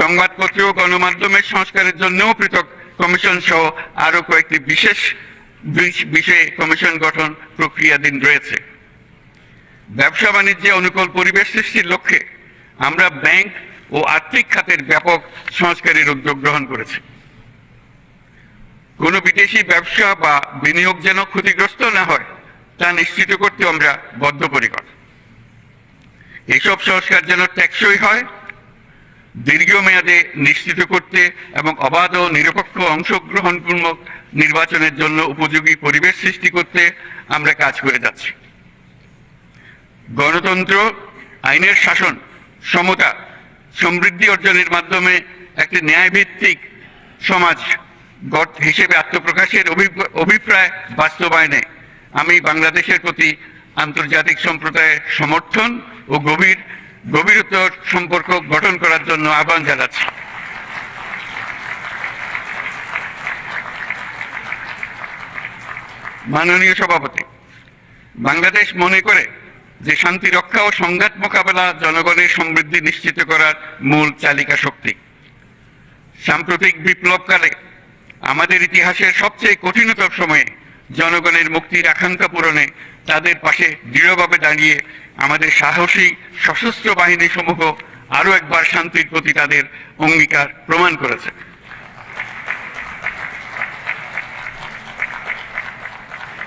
সংবাদপত্র ও গণমাধ্যমের সংস্কারের জন্যও পৃথক কমিশন সহ আরও কয়েকটি বিশেষ বিষ- বিষয়ে কমিশন গঠন প্রক্রিয়াধীন রয়েছে। ব্যবসা বাণিজ্যে অনুকূল পরিবেশ সৃষ্টির লক্ষ্যে আমরা ব্যাংক ও আর্থিক খাতের ব্যাপক সংস্কারের উদ্যোগ গ্রহণ করেছি। কোনো বিদেশি ব্যবসা বা বিনিয়োগ যেন ক্ষতিগ্রস্ত না হয়, তা নিশ্চিত করতে আমরা বদ্ধপরিকর। এসব সংস্কার যেন টেকসই হয় দীর্ঘমেয়াদে নিশ্চিত করতে এবং অবাধ ও নিরপেক্ষ অংশগ্রহণপূর্বক নির্বাচনের জন্য উপযোগী পরিবেশ সৃষ্টি করতে আমরা কাজ করে যাচ্ছি। গণতন্ত্র, আইনের শাসন, সমতা, সমৃদ্ধি অর্জনের মাধ্যমে একটি ন্যায়ভিত্তিক সমাজ গঠ হিসেবে আত্মপ্রকাশের অভিপ্রায় বাস্তবায়নে আমি বাংলাদেশের প্রতি আন্তর্জাতিক সম্প্রদায়ের সমর্থন ও গভীর গভীরতর সম্পর্ক গঠন করার জন্য আহ্বান জানাচ্ছি। মাননীয় সভাপতি, বাংলাদেশ মনে করে যে শান্তি রক্ষা ও সংঘাত মোকাবেলা জনগণের সমৃদ্ধি নিশ্চিত করার মূল চালিকা শক্তি। সাম্প্রতিক বিপ্লবকালে আমাদের ইতিহাসের সবচেয়ে কঠিনতম সময়ে জনগণের মুক্তির আকাঙ্ক্ষা পূরণে তাদের পাশে দৃঢ়ভাবে দাঁড়িয়ে আমাদের সাহসী সশস্ত্র বাহিনী সমূহ আরও একবার শান্তির প্রতি তাদের অঙ্গীকার প্রমাণ করেছে।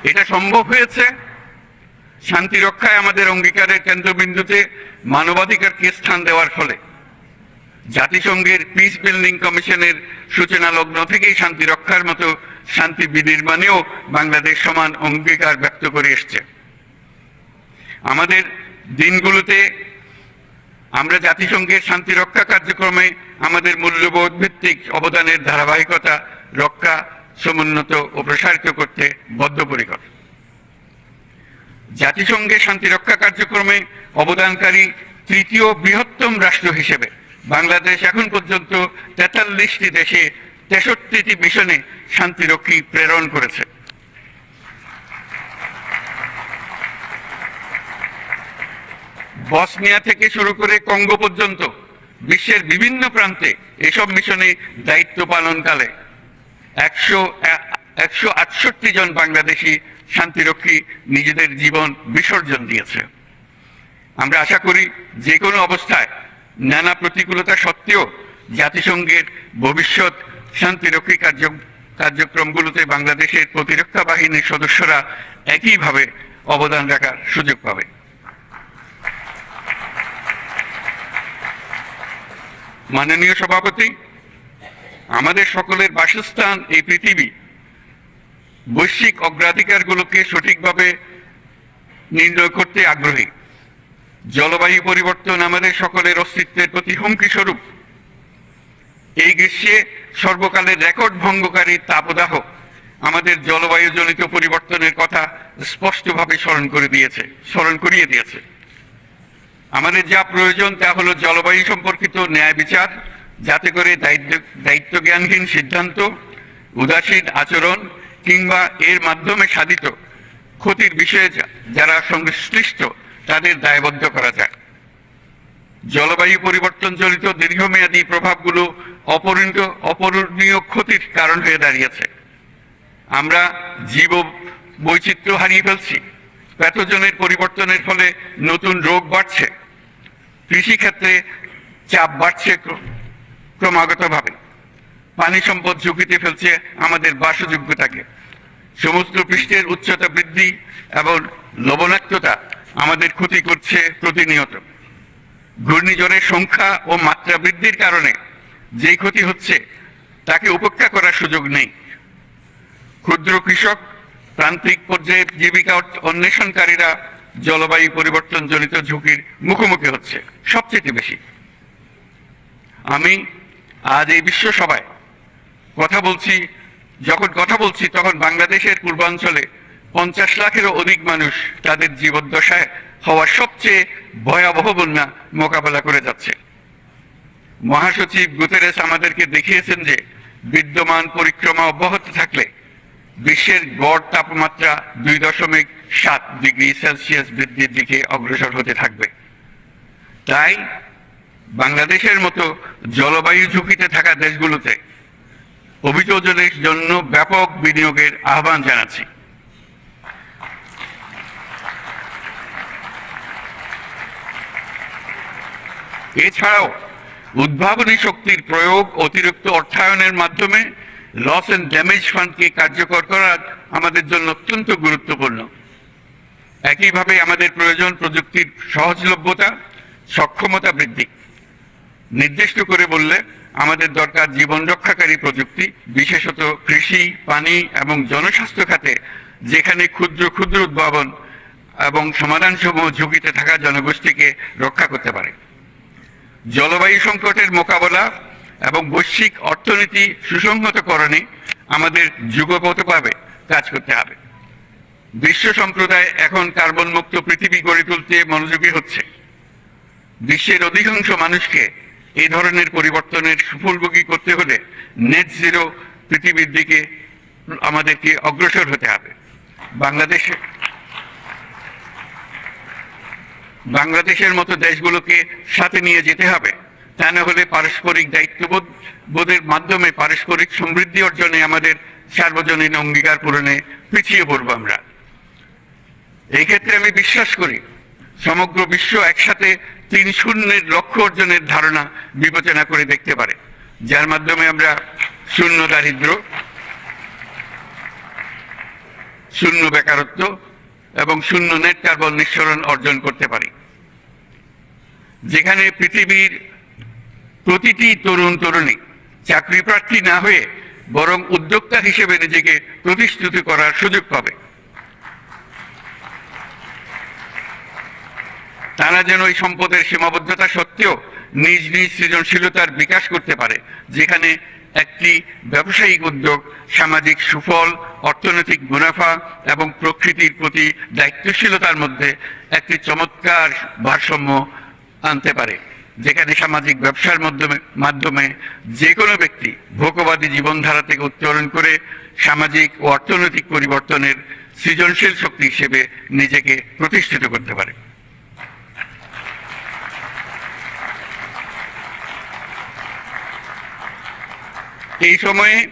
এটা সম্ভব হয়েছে? শান্তি রক্ষায় আমাদের অঙ্গীকারের কেন্দ্রবিন্দুতে মানবাধিকারকে স্থান দেওয়ার ফলে? জাতিসংঘের পিস বিল্ডিং কমিশনের সূচনা লগ্ন থেকেই শান্তি রক্ষার মতো শান্তি বিনির্মাণেও বাংলাদেশ সমান অঙ্গীকার ব্যক্ত করে এসছে। আমাদের দিনগুলোতে আমরা জাতিসংঘের শান্তি রক্ষা কার্যক্রমে আমাদের মূল্যবোধ ভিত্তিক অবদানের ধারাবাহিকতা, রক্ষা, সমুন্নত ও প্রসারিত করতে বদ্ধপরিকর। জাতিসংঘের শান্তিরক্ষা কার্যক্রমে অবদানকারী তৃতীয় বৃহত্তম রাষ্ট্র হিসেবে বাংলাদেশ এখন পর্যন্ত তেতাল্লিশটি দেশে তেষট্টিটি মিশনে শান্তিরক্ষী প্রেরণ করেছে। বসনিয়া থেকে শুরু করে কঙ্গো পর্যন্ত বিশ্বের বিভিন্ন প্রান্তে এসব মিশনে দায়িত্ব পালনকালে একশো একশো আটষট্টি জন বাংলাদেশি শান্তিরক্ষী নিজেদের জীবন বিসর্জন দিয়েছে। আমরা আশা করি যে কোনো অবস্থায় নানা প্রতিকূলতা সত্ত্বেও জাতিসংঘের ভবিষ্যৎ শান্তিরক্ষী কার্য কার্যক্রমগুলোতে বাংলাদেশের প্রতিরক্ষা বাহিনীর সদস্যরা একইভাবে অবদান রাখার সুযোগ পাবে। মাননীয় সভাপতি, আমাদের সকলের বাসস্থান এই পৃথিবী। বৈশ্বিক অগ্রাধিকারগুলোকে সঠিকভাবে নির্ণয় করতে আগ্রহী। জলবায়ু পরিবর্তন আমাদের সকলের অস্তিত্বের প্রতি হুমকি স্বরূপ। এই গ্রীষ্মে সর্বকালের রেকর্ড ভঙ্গকারী তাপদাহ আমাদের জলবায়ুজনিত পরিবর্তনের কথা স্পষ্টভাবে স্মরণ করে দিয়েছে, স্মরণ করিয়ে দিয়েছে। আমাদের যা প্রয়োজন তা হলো জলবায়ু সম্পর্কিত ন্যায় বিচার, যাতে করে দায়িত্ব দায়িত্ব জ্ঞানহীন সিদ্ধান্ত, উদাসীন আচরণ, কিংবা এর মাধ্যমে সাধিত ক্ষতির বিষয়ে যারা সংশ্লিষ্ট, তাদের দায়বদ্ধ করা যায়। জলবায়ু পরিবর্তন জনিত দীর্ঘমেয়াদী প্রভাবগুলো অপরিণত অপূরণীয় ক্ষতির কারণ হয়ে দাঁড়িয়েছে। আমরা জীব বৈচিত্র্য হারিয়ে ফেলছি। প্যাথোজনের পরিবর্তনের ফলে নতুন রোগ বাড়ছে। কৃষিক্ষেত্রে চাপ বাড়ছে ক্র- ক্রমাগতভাবে। পানি সম্পদ ঝুঁকিতে ফেলছে আমাদের বাসযোগ্যতাকে। সমুদ্র পৃষ্ঠের উচ্চতা বৃদ্ধি এবং লবণাক্ততা আমাদের ক্ষতি করছে প্রতিনিয়ত। ঘূর্ণিঝড়ের সংখ্যা ও মাত্রা বৃদ্ধির কারণে যে ক্ষতি হচ্ছে, তাকে উপেক্ষা করার সুযোগ নেই। ক্ষুদ্র কৃষক, প্রান্তিক পর্যায়ে জীবিকা অন্বেষণকারীরা জলবায়ু পরিবর্তন জনিত ঝুঁকির মুখোমুখি হচ্ছে, সবচেয়ে বেশি। আমি আজ এই বিশ্ব সভায় কথা বলছি, যখন কথা বলছি, তখন বাংলাদেশের পূর্বাঞ্চলে পঞ্চাশ লাখেরও অধিক মানুষ তাদের জীবদ্দশায় হওয়া সবচেয়ে ভয়াবহ বন্যা মোকাবেলা করে যাচ্ছে। মহাসচিব গুতেরেস আমাদেরকে দেখিয়েছেন যে বিদ্যমান পরিক্রমা অব্যাহত থাকলে বিশ্বের গড় তাপমাত্রা দুই দশমিক সাত ডিগ্রি সেলসিয়াস বৃদ্ধির দিকে অগ্রসর হতে থাকবে। তাই বাংলাদেশের মতো জলবায়ু ঝুঁকিতে থাকা দেশগুলোতে অভিযোজনের জন্য ব্যাপক বিনিয়োগের আহ্বান জানাচ্ছি। এছাড়াও উদ্ভাবনী শক্তির প্রয়োগ অতিরিক্ত অর্থায়নের মাধ্যমে লস এন্ড ড্যামেজ ফান্ডকে কার্যকর করা আমাদের জন্য অত্যন্ত গুরুত্বপূর্ণ। একইভাবে আমাদের প্রয়োজন প্রযুক্তির সহজলভ্যতা, সক্ষমতা বৃদ্ধি। নির্দিষ্ট করে বললে, আমাদের দরকার জীবন রক্ষাকারী প্রযুক্তি, বিশেষত কৃষি, পানি এবং জনস্বাস্থ্য খাতে, যেখানে ক্ষুদ্র ক্ষুদ্র উদ্ভাবন এবং সমাধানসমূহ ঝুঁকিতে থাকা জনগোষ্ঠীকে রক্ষা করতে পারে। জলবায়ু সংকটের মোকাবেলা এবং বৈশ্বিক অর্থনীতি সুসংহতকরণে আমাদের যুগপথভাবে কাজ করতে হবে। বিশ্ব সম্প্রদায় এখন কার্বন মুক্ত পৃথিবী গড়ে তুলতে মনোযোগী হচ্ছে। বিশ্বের অধিকাংশ মানুষকে এই ধরনের পরিবর্তনের সুফলভোগী করতে হলে নেট জিরো পৃথিবীর দিকে আমাদেরকে অগ্রসর হতে হবে। বাংলাদেশে বাংলাদেশের মতো দেশগুলোকে সাথে নিয়ে যেতে হবে। তা না হলে পারস্পরিক দায়িত্ববোধ, বোধের মাধ্যমে পারস্পরিক সমৃদ্ধি অর্জনে আমাদের সার্বজনীন অঙ্গীকার পূরণে পিছিয়ে পড়ব আমরা। এই ক্ষেত্রে আমি বিশ্বাস করি, সমগ্র বিশ্ব একসাথে তিন শূন্যের লক্ষ্য অর্জনের ধারণা বিবেচনা করে দেখতে পারে। যার মাধ্যমে আমরা শূন্য দারিদ্র, শূন্য বেকারত্ব এবং শূন্য নেট কার্বন নিঃসরণ অর্জন করতে পারি। যেখানে পৃথিবীর প্রতিটি তরুণ তরুণী চাকরি প্রার্থী না হয়ে বরং উদ্যোক্তা হিসেবে নিজেকে প্রতিষ্ঠিত করার সুযোগ পাবে। তারা যেন এই সম্পদের সীমাবদ্ধতা সত্ত্বেও নিজ নিজ সৃজনশীলতার বিকাশ করতে পারে, যেখানে একটি ব্যবসায়িক উদ্যোগ, সামাজিক সুফল, অর্থনৈতিক মুনাফা এবং প্রকৃতির প্রতি দায়িত্বশীলতার মধ্যে একটি চমৎকার ভারসাম্য আনতে পারে, যেখানে সামাজিক ব্যবসার মাধ্যমে মাধ্যমে যে কোনো ব্যক্তি ভোগবাদী জীবনধারা থেকে উত্তরণ করে সামাজিক ও অর্থনৈতিক পরিবর্তনের সৃজনশীল শক্তি হিসেবে নিজেকে প্রতিষ্ঠিত করতে পারে। এই সময়ে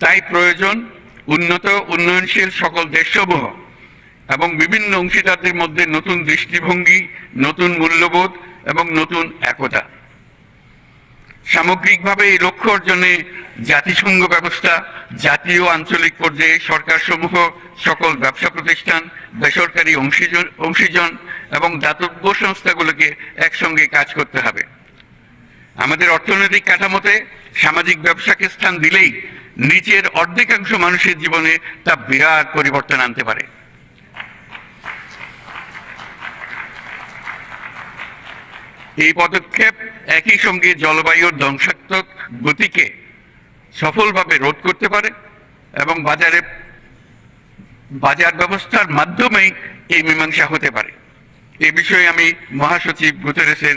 তাই প্রয়োজন উন্নত উন্নয়নশীল সকল দেশসমূহ এবং বিভিন্ন অংশীদারদের মধ্যে নতুন দৃষ্টিভঙ্গি, নতুন মূল্যবোধ এবং নতুন একতা। সামগ্রিকভাবে এই লক্ষ্য অর্জনে জাতিসংঘ ব্যবস্থা, জাতীয় আঞ্চলিক পর্যায়ে সরকারসমূহ, সকল ব্যবসা প্রতিষ্ঠান, বেসরকারি অংশীজন অংশীজন এবং দাতব্য সংস্থাগুলোকে একসঙ্গে কাজ করতে হবে। আমাদের অর্থনৈতিক কাঠামোতে সামাজিক ব্যবসাকে স্থান দিলেই নিচের অর্ধেকাংশ মানুষের জীবনে তা বিরাট পরিবর্তন আনতে পারে। এই পদক্ষেপ একই সঙ্গে জলবায়ুর ধ্বংসাত্মক গতিকে সফলভাবে রোধ করতে পারে এবং বাজারে বাজার ব্যবস্থার মাধ্যমেই এই মীমাংসা হতে পারে। এ বিষয়ে আমি মহাসচিব গুতেরেসের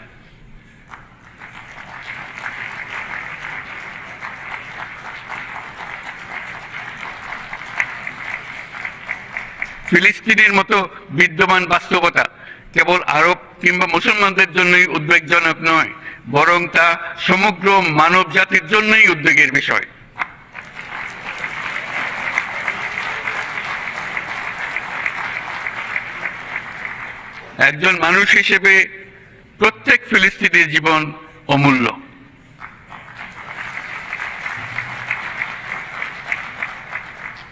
ফিলিস্তিনের মতো বিদ্যমান বাস্তবতা কেবল আরব কিংবা মুসলমানদের জন্যই উদ্বেগজনক নয়, বরং তা সমগ্র মানব জাতির জন্যই উদ্বেগের বিষয়। একজন মানুষ হিসেবে প্রত্যেক ফিলিস্তিনের জীবন অমূল্য।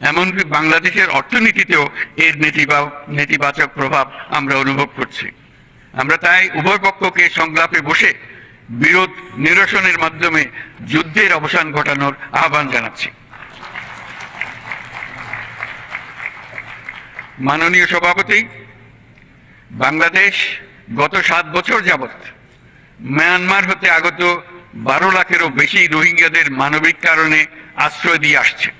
এমনকি বাংলাদেশের অর্থনীতিতেও এর নেতিবা- নেতিবাচক প্রভাব আমরা অনুভব করছি। আমরা তাই উভয় পক্ষকে সংলাপে বসে বিরোধ নিরসনের মাধ্যমে যুদ্ধের অবসান ঘটানোর আহ্বান জানাচ্ছি। মাননীয় সভাপতি, বাংলাদেশ গত সাত বছর যাবৎ মায়ানমার হতে আগত বারো লাখেরও বেশি রোহিঙ্গাদের মানবিক কারণে আশ্রয় দিয়ে আসছে।